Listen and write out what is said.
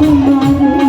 তোমার